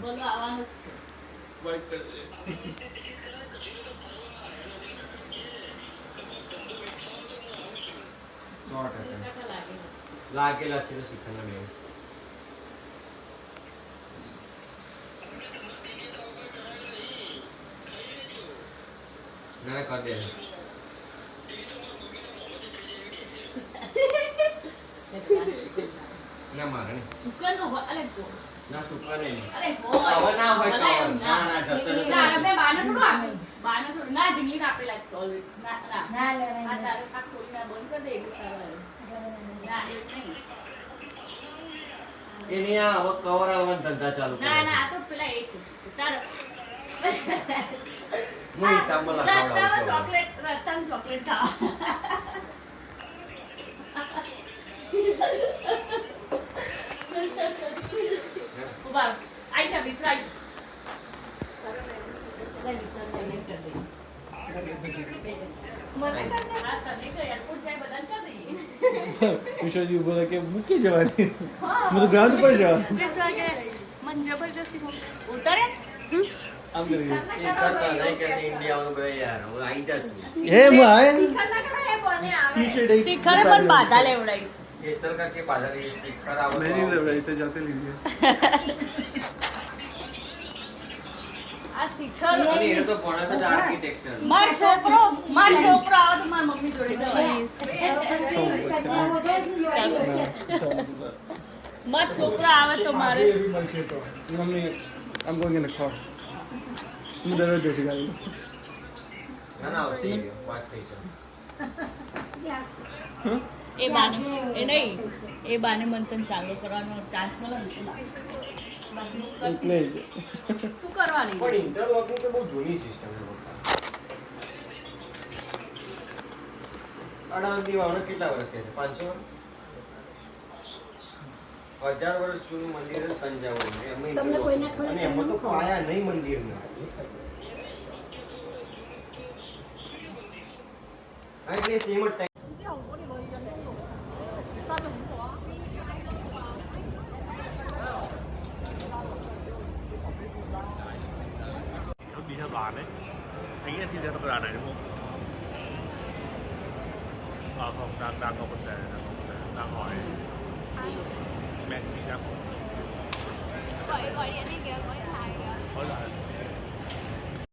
બોલો આવવાનું જ છે વાઇટ કરજે લાગેલા છે તો શિખરના મેં ના કર દે ના મારે નહીં. સુકન તો અરે ગો ના સુકા નહીં. અરે હવે ના હોય તો ના ના. જતો જતો ના અમે બાને થોડું આપે. બાને થોડું. ના ઢીંગલી આપેલા છે already. ના ના. ના આ લેવાય તારે આ ખોલીને બંધ કરી દે એવું ના એવું નહીં. એની આ હવે કવર આવવાના ધંધા ચાલુ ના ના આ તો પેલા એ છે તારો. હું હિસાબમાં લખાવડાવું છું ચોકલેટ રસ્તામાં ચોકલેટ ખાવા ઊભા રહો. આઈ જા વિશ્વાસ મને કર દે હા તને કઈ ઊભો કે મૂકી જવાની? હું. તો ગ્રાઉન્ડ પર જવા કે જબરજસ્તી ઉતારે. આમ કરી કરતા નહીં કે ઇન્ડિયા વાળું ભાઈ યાર. હવે આઈ જા તું. હે હું આય શિખર પણ બાધા લેવડાવી છે. એ का કે बाजार ये शिखर आवत મેં નહીં લેવડાવી इथे जाते લીધી આ શિખર અને એને તો છે આર્કિટેક્ચર માર છોકરો માર છોકરો આવે તો માર મમ્મી જોડે જવાય માર છોકરો આવે તો મારે મમ્મી આમ ગોઈંગ ઇન car હું દરરોજ જઈશ ગાડી ના ના આવશે વાત થઈ છે એ બાને એ નહીં એ બાને મંથન ચાલુ કરવાનો ચાન્સ મળે ને તો લાગે. બાકી હું એટલે જ કરતી. તું કરવાની પણ ઇન્ટરલોકિંગ તો બહુ જૂની સિસ્ટમ છે અડાલજી કેટલા વર્ષ થયા છે પાંચસો હજાર વર્ષ જૂનું મંદિર છે તંજાવુરનું. એમાં. અને એમાં તો પાયા નહીં મંદિરના હા, એટલે સેમ જ baan ấy anh ấy thì là tập đoàn này đúng không à không đang đang có vấn đề đang có vấn đề đang hỏi mẹ chị đang hỏi hỏi hỏi điện đi kìa có điện thoại kìa hỏi lại